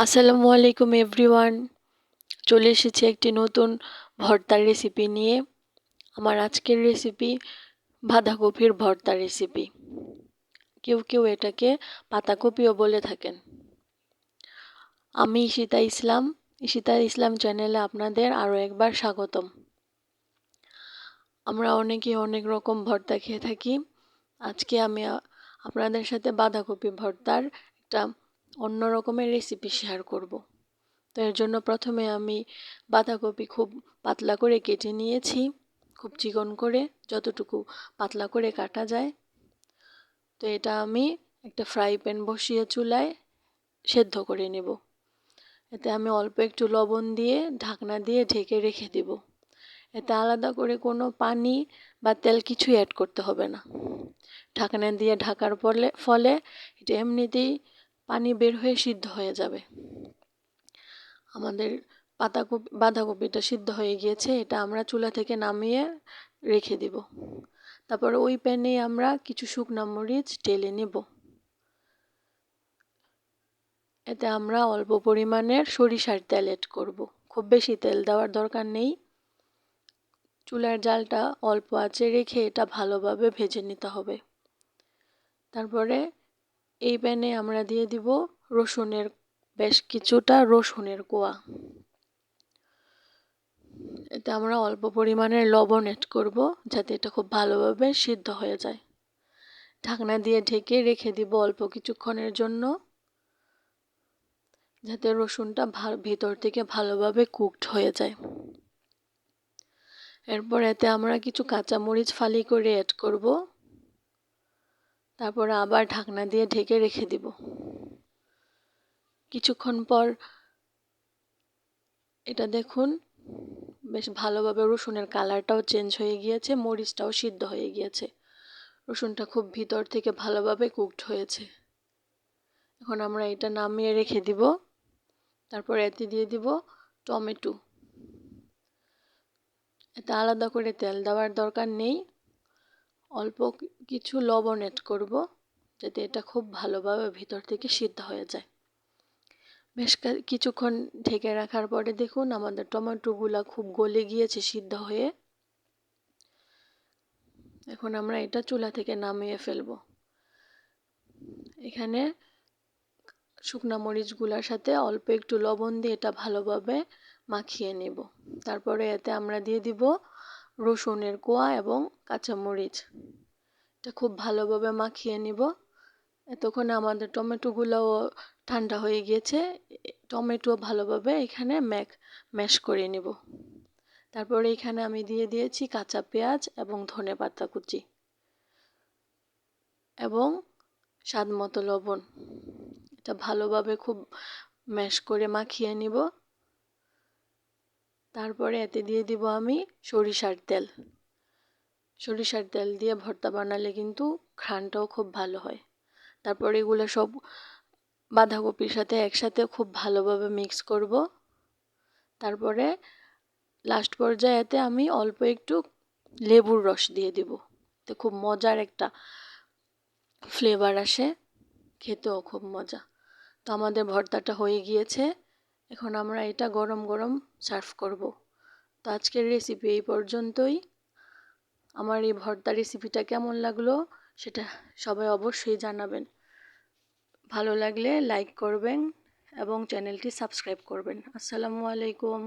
আসসালামু আলাইকুম এভরিওয়ান। চলে এসেছি একটি নতুন ভর্তার রেসিপি নিয়ে। আমার আজকের রেসিপি বাঁধাকপির ভর্তা রেসিপি কেউ কেউ এটাকে পাতাকপিও বলে থাকেন। আমি ঈশিতা ইসলাম। ঈশিতা ইসলাম চ্যানেলে আপনাদের আরও একবার স্বাগতম। আমরা অনেকে অনেক রকম ভর্তা খেয়ে থাকি। আজকে আমি আপনাদের সাথে বাঁধাকপি ভর্তার একটা অন্য রকমের রেসিপি শেয়ার করব। তো এর জন্য প্রথমে আমি বাঁধাকপি খুব পাতলা করে কেটে নিয়েছি, খুব চিকন করে, যতটুকু পাতলা করে কাটা যায়। তো এটা আমি একটা ফ্রাই প্যান বসিয়ে চুলায় সেদ্ধ করে নেব। এতে আমি অল্প একটু লবণ দিয়ে ঢাকনা দিয়ে ঢেকে রেখে দেব। এতে আলাদা করে কোনো পানি বা তেল কিছুই অ্যাড করতে হবে না। ঢাকনা দিয়ে ঢাকার ফলে ফলে এটা এমনিতেই পানি বের হয়ে সিদ্ধ হয়ে যাবে। আমাদের পাতাকপি, বাঁধাকপিটা সিদ্ধ হয়ে গিয়েছে, এটা আমরা চুলা থেকে নামিয়ে রেখে দিব। তারপর ওই প্যানে আমরা কিছু শুকনা মরিচ টেলে নেব। এতে আমরা অল্প পরিমাণের সরিষার তেল এড করব। খুব বেশি তেল দেওয়ার দরকার নেই। চুলার জালটা অল্প আঁচে রেখে এটা ভালোভাবে ভেজে নিতে হবে। তারপরে এই প্যানে আমরা দিয়ে দিব রসুনের বেশ কিছুটা রসুনের কোয়া। এতে আমরা অল্প পরিমাণের লবণ এড করব যাতে এটা খুব ভালোভাবে সিদ্ধ হয়ে যায়। ঢাকনা দিয়ে ঢেকে রেখে দিব অল্প কিছুক্ষণের জন্য যাতে রসুনটা ভিতর থেকে ভালোভাবে কুকড হয়ে যায়। এরপর এতে আমরা কিছু কাঁচামরিচ ফালি করে অ্যাড করব। তারপরে আবার ঢাকনা দিয়ে ঢেকে রেখে দিব। কিছুক্ষণ পর এটা দেখুন, বেশ ভালোভাবে রসুনের কালারটাও চেঞ্জ হয়ে গিয়েছে, মরিচটাও সিদ্ধ হয়ে গিয়েছে। রসুনটা খুব ভিতর থেকে ভালোভাবে কুকড হয়েছে। এখন আমরা এটা নামিয়ে রেখে দিব। তারপর এতে দিয়ে দিব টমেটো। এতে আলাদা করে তেল দেওয়ার দরকার নেই। অল্প কিছু লবণ এড করব, যাতে এটা খুব ভালোভাবে ভিতর থেকে সিদ্ধ হয়ে যায়। বেশ কিছুক্ষণ ঢেকে রাখার পরে দেখুন আমাদের টমেটোগুলা খুব গলে গিয়েছে সিদ্ধ হয়ে। এখন আমরা এটা চুলা থেকে নামিয়ে ফেলব। এখানে শুকনা মরিচগুলোর সাথে অল্প একটু লবণ দিয়ে এটা ভালোভাবে মাখিয়ে নেব। তারপরে এতে আমরা দিয়ে দিব রসুনের কোয়া এবং কাঁচামরিচ। এটা খুব ভালোভাবে মাখিয়ে নিব। এতক্ষণে আমাদের টমেটোগুলোও ঠান্ডা হয়ে গিয়েছে। টমেটো ভালোভাবে এখানে ম্যাক, ম্যাশ করে নেব। তারপরে এখানে আমি দিয়ে দিয়েছি কাঁচা পেঁয়াজ এবং ধনে পাতা কুচি এবং স্বাদ মতো লবণ। এটা ভালোভাবে খুব ম্যাশ করে মাখিয়ে নিব। তারপরে এতে দিয়ে দিব আমি সরিষার তেল। সরিষার তেল দিয়ে ভর্তা বানালে কিন্তু ঘ্রাণটাও খুব ভালো হয়। তারপর এগুলো সব বাঁধাকপির সাথে একসাথে খুব ভালোভাবে মিক্স করব। তারপরে লাস্ট পর্যায়েতে আমি অল্প একটু লেবুর রস দিয়ে দিব। তো খুব মজার একটা ফ্লেভার আসে। খেতেও খুব মজা। তো আমাদের ভর্তাটা হয়ে গিয়েছে। এখন আমরা এটা গরম গরম সার্ভ করব। তো আজকের রেসিপি এই পর্যন্তই। আমার এই ভর্তা রেসিপিটা কেমন লাগল সেটা সবাই অবশ্যই জানাবেন। ভালো লাগলে লাইক করবেন এবং চ্যানেলটি সাবস্ক্রাইব করবেন। আসসালামু আলাইকুম।